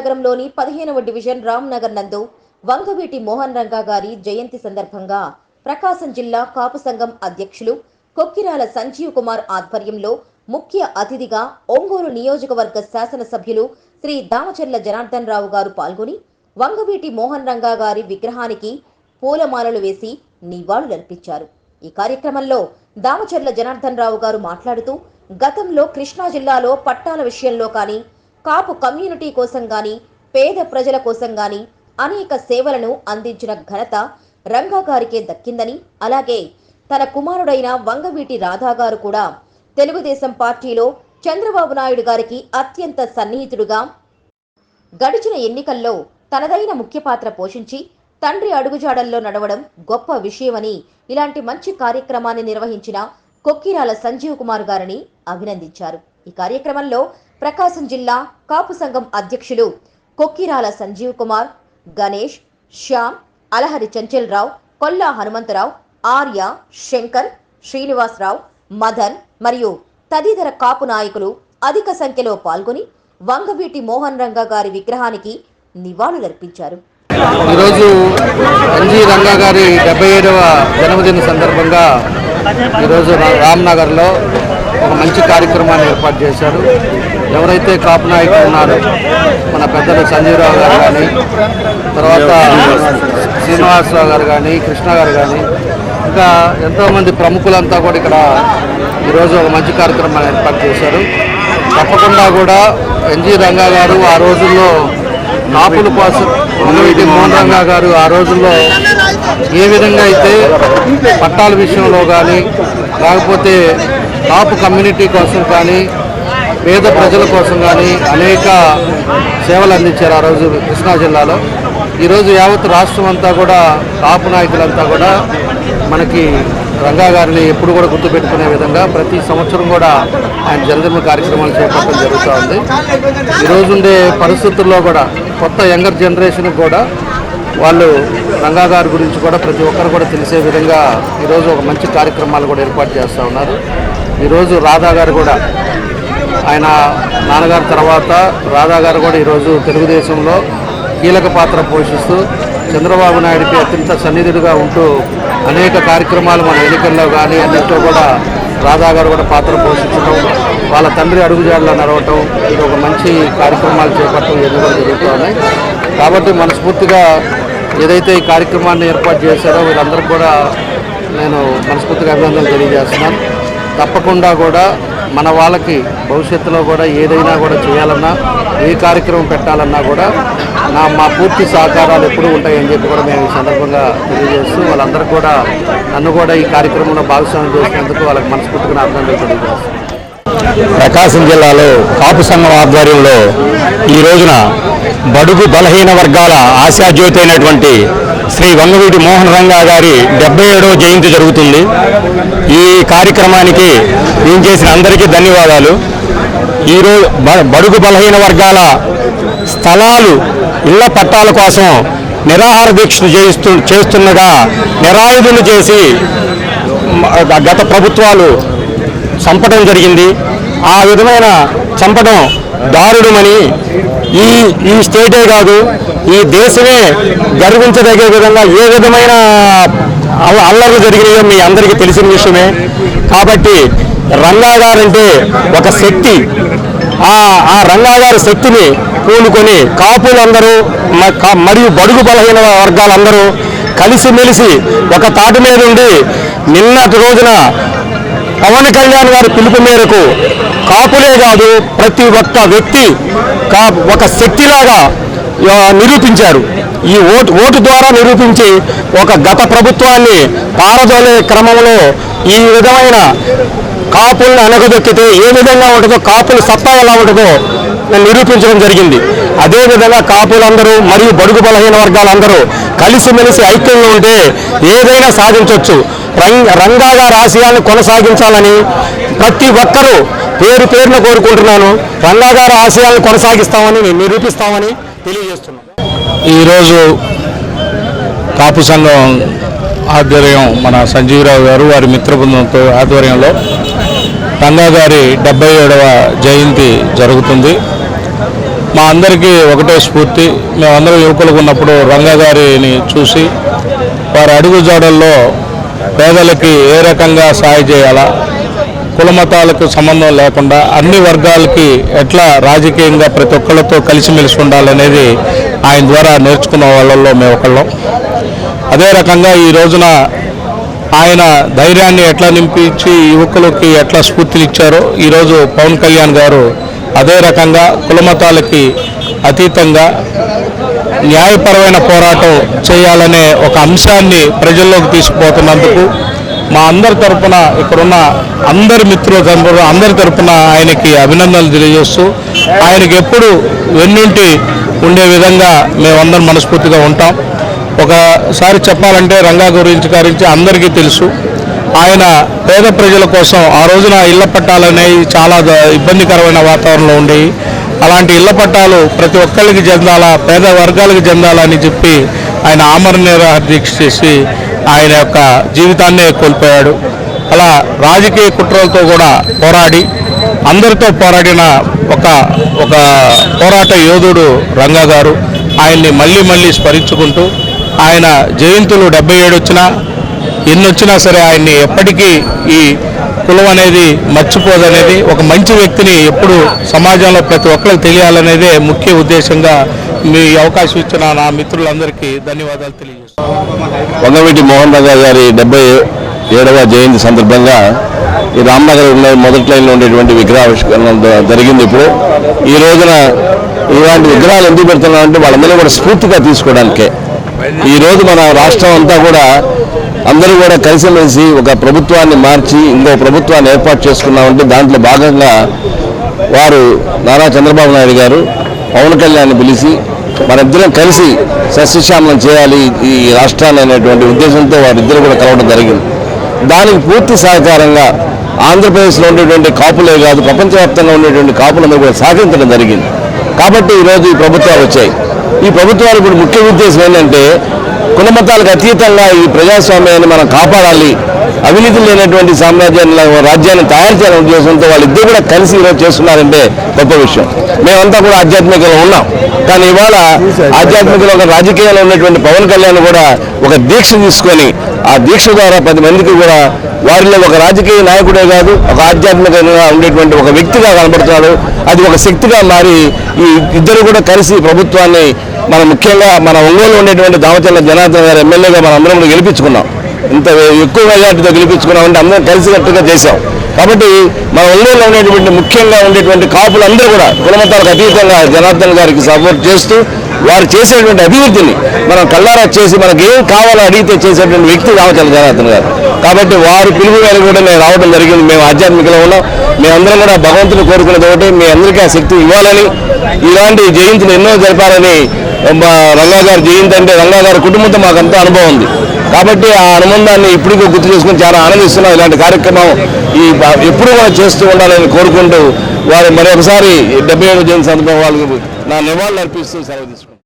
నగరంలోని పదిహేనవ డివిజన్ రామ్ నగర్ నందు వంగవీటి మోహన్ రంగా గారి జయంతి సందర్భంగా ప్రకాశం జిల్లా కాపు సంఘం అధ్యక్షులు కొక్కిరాల సంజీవ్ కుమార్ ఆధ్వర్యంలో ముఖ్య అతిథిగా ఒంగోలు నియోజకవర్గ శాసనసభ్యులు శ్రీ దామచర్ల జనార్దన్ రావు గారు పాల్గొని వంగవీటి మోహన్ రంగా గారి విగ్రహానికి పూలమాలలు వేసి నివాళులర్పించారు. ఈ కార్యక్రమంలో దామచర్ల జనార్దన్ రావు గారు మాట్లాడుతూ గతంలో కృష్ణా జిల్లాలో పట్టాల విషయంలో కానీ కాపు కమ్యూనిటీ కోసం గాని పేద ప్రజల కోసం గాని అనేక సేవలను అందించిన ఘనత రంగా గారికే దక్కిందని అలాగే తన కుమారుడైన వంగవీటి రాధా గారు కూడా తెలుగుదేశం పార్టీలో చంద్రబాబు నాయుడు గారికి అత్యంత సన్నిహితుడుగా గడిచిన ఎన్నికల్లో తనదైన ముఖ్య పాత్ర పోషించి తండ్రి అడుగుజాడల్లో నడవడం గొప్ప విషయమని ఇలాంటి మంచి కార్యక్రమాన్ని నిర్వహించిన కొక్కిరాల సంజీవ్ కుమార్ గారిని అభినందించారు. ఈ కార్యక్రమంలో ప్రకాశం జిల్లా కాపు సంఘం అధ్యక్షులు కొక్కిరాల సంజీవ్ కుమార్ గణేష్ శ్యామ్ అలహరి చంచల్రావు కొల్లా హనుమంతరావు ఆర్య శంకర్ శ్రీనివాసరావు మదన్ మరియు తదితర కాపు నాయకులు అధిక సంఖ్యలో పాల్గొని వంగవీటి మోహన్ రంగ గారి విగ్రహానికి నివాళులర్పించారు. ఈరోజు ఎన్జి రంగా గారి డెబ్బై ఏడవ జన్మదిన సందర్భంగా ఈరోజు రామ్నగర్లో ఒక మంచి కార్యక్రమాన్ని ఏర్పాటు చేశారు. ఎవరైతే కాపు నాయకులు ఉన్నారో మన పెద్దలు సంజీవరావు గారు కానీ తర్వాత శ్రీనివాసరావు గారు కానీ కృష్ణ గారు కానీ ఇంకా ఎంతోమంది ప్రముఖులంతా కూడా ఇక్కడ ఈరోజు ఒక మంచి కార్యక్రమాన్ని ఏర్పాటు చేశారు. తప్పకుండా కూడా ఎన్జి రంగా గారు ఆ రోజుల్లో కాపుల కోసం వంగవీటి మోహన్ రంగా గారు ఆ రోజుల్లో ఏ విధంగా అయితే పట్టాల విషయంలో కానీ లేకపోతే కాపు కమ్యూనిటీ కోసం కానీ పేద ప్రజల కోసం కానీ అనేక సేవలు అందించారు ఆ రోజు కృష్ణా జిల్లాలో. ఈరోజు యావత్ రాష్ట్రం అంతా కూడా కాపు నాయకులంతా కూడా మనకి రంగా గారిని ఎప్పుడు కూడా గుర్తుపెట్టుకునే విధంగా ప్రతి సంవత్సరం కూడా ఆయన జన్మదిన కార్యక్రమాలు చేపట్టడం జరుగుతూ ఉంది. ఈరోజు ఉండే పరిస్థితుల్లో కూడా కొత్త యంగర్ జనరేషన్కి కూడా వాళ్ళు రంగా గారి గురించి కూడా ప్రతి ఒక్కరు కూడా తెలిసే విధంగా ఈరోజు ఒక మంచి కార్యక్రమాలు కూడా ఏర్పాటు చేస్తూ ఉన్నారు. ఈరోజు రాధా గారు కూడా ఆయన నాన్నగారి తర్వాత రాధా గారు కూడా ఈరోజు తెలుగుదేశంలో కీలక పాత్ర పోషిస్తూ చంద్రబాబు నాయుడికి అత్యంత సన్నిధుడిగా ఉంటూ అనేక కార్యక్రమాలు మన ఎన్నికల్లో కానీ అన్నింటిలో కూడా రాధా గారు కూడా పాత్ర పోషించడం వాళ్ళ తండ్రి అడుగుజాడలో నడవటం ఇది ఒక మంచి కార్యక్రమాలు చేపట్టడం ఇవన్నీ కూడా జరుగుతూ ఉన్నాయి కాబట్టి మనస్ఫూర్తిగా ఏదైతే ఈ కార్యక్రమాన్ని ఏర్పాటు చేశారో వీళ్ళందరికీ కూడా నేను మనస్ఫూర్తిగా అభినందనలు తెలియజేస్తున్నాను. తప్పకుండా కూడా మన వాళ్ళకి భవిష్యత్తులో కూడా ఏదైనా కూడా చేయాలన్నా ఏ కార్యక్రమం పెట్టాలన్నా కూడా నా మా పూర్తి సహకారాలు ఎప్పుడూ ఉంటాయని చెప్పి కూడా మేము ఈ సందర్భంగా తెలియజేస్తూ వాళ్ళందరూ కూడా నన్ను కూడా ఈ కార్యక్రమంలో భాగస్వామ్యం చేసినందుకు వాళ్ళకి మనస్ఫూర్తిగా నా అభినందనలు తెలియజేస్తాను ప్రకాశం జిల్లాలో కాపు సంఘం ఆధ్వర్యంలో ఈ రోజున బడుగు బలహీన వర్గాల ఆశాజ్యోతి అయినటువంటి శ్రీ వంగవీటి మోహన్ రంగా గారి డెబ్బై ఏడవ జయంతి జరుగుతుంది. ఈ కార్యక్రమానికి నేను చేసిన అందరికీ ధన్యవాదాలు. ఈరోజు బ- బడుగు బలహీన వర్గాల స్థలాలు ఇళ్ళ పట్టాల కోసం నిరాహార దీక్షను చేస్తూ చేస్తుండగా నిరాయుధులు చేసి గత ప్రభుత్వాలు చంపడం జరిగింది. ఆ విధమైన చంపడం దారుణమని ఈ ఈ స్టేటే కాదు ఈ దేశమే గర్వించదగే విధంగా ఏ విధమైన అల్ల- అల్లర్లు జరిగినాయో మీ అందరికీ తెలిసిన విషయమే. కాబట్టి రంగా గారంటే ఒక శక్తి. ఆ ఆ రంగా గారి శక్తిని పూనుకొని కాపులందరూ మరియు బడుగు బలహీన వర్గాలందరూ కలిసిమెలిసి ఒక తాటి మీద ఉండి నిన్నటి రోజున పవన్ కళ్యాణ్ గారి పిలుపు మేరకు కాపులే కాదు ప్రతి ఒక్క వ్యక్తి కా ఒక శక్తిలాగా నిరూపించారు. ఈ ఓటు ఓటు ద్వారా నిరూపించి ఒక గత ప్రభుత్వాన్ని పారదోలే క్రమంలో ఈ విధమైన కాపుల్ని అనగదొక్కితే ఏ విధంగా ఉంటుందో కాపుల సత్తా ఎలా ఉంటుందో నిరూపించడం జరిగింది. అదేవిధంగా కాపులందరూ మరియు బడుగు బలహీన వర్గాలందరూ కలిసిమెలిసి ఐక్యంగా ఉంటే ఏదైనా సాధించవచ్చు రంగాగా రంగా కొనసాగించాలని ప్రతి ఒక్కరూ పేరు పేరున కోరుకుంటున్నాను. రంగాగారు ఆశయాలను కొనసాగిస్తామని నిరూపిస్తామని తెలియజేస్తున్నాను. ఈరోజు కాపు సంఘం ఆధ్వర్యం మన సంజీవరావు గారు వారి మిత్ర బృందంతో ఆధ్వర్యంలో రంగా గారి డెబ్బై ఏడవ జయంతి జరుగుతుంది. మా అందరికీ ఒకటే స్ఫూర్తి. మేమందరం యువకులకు ఉన్నప్పుడు రంగా గారిని చూసి వారి అడుగు జాడల్లో పేదలకి ఏ రకంగా సాయం చేయాలా? కులమతాలకు సంబంధం లేకుండా అన్ని వర్గాలకి ఎట్లా రాజకీయంగా ప్రతి ఒక్కళ్ళతో కలిసిమెలిసి ఉండాలనేది ఆయన ద్వారా నేర్చుకున్న వాళ్ళల్లో మేము ఒకళ్ళం. అదే రకంగా ఈ రోజున ఆయన ధైర్యాన్ని ఎట్లా నింపించి యువకులకి ఎట్లా స్ఫూర్తినిచ్చారో ఈరోజు పవన్ కళ్యాణ్ గారు అదే రకంగా కులమతాలకి అతీతంగా న్యాయపరమైన పోరాటం చేయాలనే ఒక అంశాన్ని ప్రజల్లోకి తీసుకుపోతున్నందుకు మా అందరి తరపున ఇక్కడున్న అందరి మిత్రుల తరపున అందరి తరపున ఆయనకి అభినందనలు తెలియజేస్తూ ఆయనకి ఎప్పుడు వెన్నుంటి ఉండే విధంగా మేమందరం మనస్ఫూర్తిగా ఉంటాం. ఒకసారి చెప్పాలంటే రంగా గురించి గురించి అందరికీ తెలుసు. ఆయన పేద ప్రజల కోసం ఆ రోజున ఇళ్ళ పట్టాలనేవి చాలా ఇబ్బందికరమైన వాతావరణంలో ఉండేవి. అలాంటి ఇళ్ళ పట్టాలు ప్రతి ఒక్కరికి చెందాలా పేద వర్గాలకు చెందాలని చెప్పి ఆయన ఆమరణ నిరాహార దీక్ష చేసి ఆయన యొక్క జీవితాన్నే కోల్పోయాడు. అలా రాజకీయ కుట్రలతో కూడా పోరాడి అందరితో పోరాడిన ఒక ఒక పోరాట యోధుడు రంగా గారు ఆయన్ని మళ్ళీ మళ్ళీ స్మరించుకుంటూ ఆయన జయంతులు డెబ్బై ఏడు వచ్చినా ఎన్ని వచ్చినా సరే ఆయన్ని ఎప్పటికీ ఈ కులం అనేది మర్చిపోదనేది ఒక మంచి వ్యక్తిని ఎప్పుడు సమాజంలో ప్రతి ఒక్కరికి తెలియాలనేదే ముఖ్య ఉద్దేశంగా మీ అవకాశం ఇచ్చిన నా మిత్రులందరికీ ధన్యవాదాలు తెలియజేస్తాను వంగవీటి మోహన్ రంగా గారి డెబ్బై ఏడవ జయంతి సందర్భంగా ఈ రామ్నగర్ ఉన్న మొదటి లైన్లో ఉండేటువంటి విగ్రహావిష్కరణ జరిగింది ఇప్పుడు. ఈ రోజున ఇలాంటి విగ్రహాలు ఎందుకు పెడుతున్నాం అంటే వాళ్ళందరూ కూడా స్ఫూర్తిగా తీసుకోవడానికే. ఈ రోజు మన రాష్ట్రం అంతా కూడా అందరూ కూడా కలిసిమెలిసి ఒక ప్రభుత్వాన్ని మార్చి ఇంకో ప్రభుత్వాన్ని ఏర్పాటు చేసుకున్నామంటే దాంట్లో భాగంగా వారు నారా చంద్రబాబు నాయుడు గారు పవన్ కళ్యాణ్ పిలిచి మనిద్దరం కలిసి సస్యశ్యామలం చేయాలి ఈ రాష్ట్రాన్ని అనేటువంటి ఉద్దేశంతో వారిద్దరు కూడా కలవడం జరిగింది. దానికి పూర్తి సహకారంగా ఆంధ్రప్రదేశ్లో ఉండేటువంటి కాపులే కాదు ప్రపంచవ్యాప్తంగా ఉండేటువంటి కాపులందరూ కూడా సహకరించడం జరిగింది. కాబట్టి ఈరోజు ఈ ప్రభుత్వాలు వచ్చాయి. ఈ ప్రభుత్వాలు ఇప్పుడు ముఖ్య ఉద్దేశం ఏంటంటే కులమతాలకు అతీతంగా ఈ ప్రజాస్వామ్యాన్ని మనం కాపాడాలి. అవినీతి లేనటువంటి సామ్రాజ్యాన్ని రాజ్యాన్ని తయారు చేయాలనే ఉద్దేశంతో వాళ్ళిద్దరు కూడా కలిసి ఈరోజు చేస్తున్నారంటే గొప్ప విషయం. మేమంతా కూడా ఆధ్యాత్మికంగా ఉన్నాం. కానీ ఇవాళ ఆధ్యాత్మికంలో ఒక రాజకీయాల్లో ఉన్నటువంటి పవన్ కళ్యాణ్ కూడా ఒక దీక్ష తీసుకొని ఆ దీక్ష ద్వారా పది మందికి కూడా వారిలో ఒక రాజకీయ నాయకుడే కాదు ఒక ఆధ్యాత్మికంగా ఉండేటువంటి ఒక వ్యక్తిగా కనబడుతున్నాడు. అది ఒక శక్తిగా మారి ఈ ఇద్దరు కూడా కలిసి ప్రభుత్వాన్ని మన ముఖ్యంగా మన ఒంగోలు ఉండేటువంటి దామచల్ల జనార్దన్ గారు ఎమ్మెల్యేగా మనం అందరం గెలిపించుకున్నాం. ఇంత ఎక్కువ మెజార్టీతో గెలిపించుకున్నాం అంటే అందరం కలిసికట్టుగా చేశాం. కాబట్టి మన ఒంగోలులో ఉండేటువంటి ముఖ్యంగా ఉండేటువంటి కాపులందరూ కూడా కులమతాలకు అతీతంగా జనార్దన్ గారికి సపోర్ట్ చేస్తూ వారు చేసేటువంటి అభివృద్ధిని మనం కళ్ళారా చేసి మనకి ఏం కావాలో అడిగితే చేసేటువంటి వ్యక్తి రామచంద్ర జనార్దన్ గారు కాబట్టి వారి పిలుపు వేలు కూడా నేను రావడం జరిగింది. మేము ఆధ్యాత్మికలో ఉన్నాం. మేమందరం కూడా భగవంతుని కోరుకునేది ఒకటి. మీ అందరికీ ఆ శక్తి ఇవ్వాలని ఇలాంటి జయంతులు ఎన్నో జరపాలని మా రంగా జయంతి అంటే రంగా గారి కుటుంబంతో మాకు అనుభవం ఉంది. కాబట్టి ఆ అనుబంధాన్ని ఇప్పటికీ గుర్తు చేసుకుని చాలా ఆనందిస్తున్నాం. ఇలాంటి కార్యక్రమం ఈ ఎప్పుడూ ఎప్పుడు కూడా చేస్తూ ఉండాలని కోరుకుంటూ వారు మరొకసారి డెబ్బై ఏడు జయంతి సందర్భంగా వాళ్ళకి నా నివాళులు అర్పిస్తూ సెలవు తీసుకుంటాను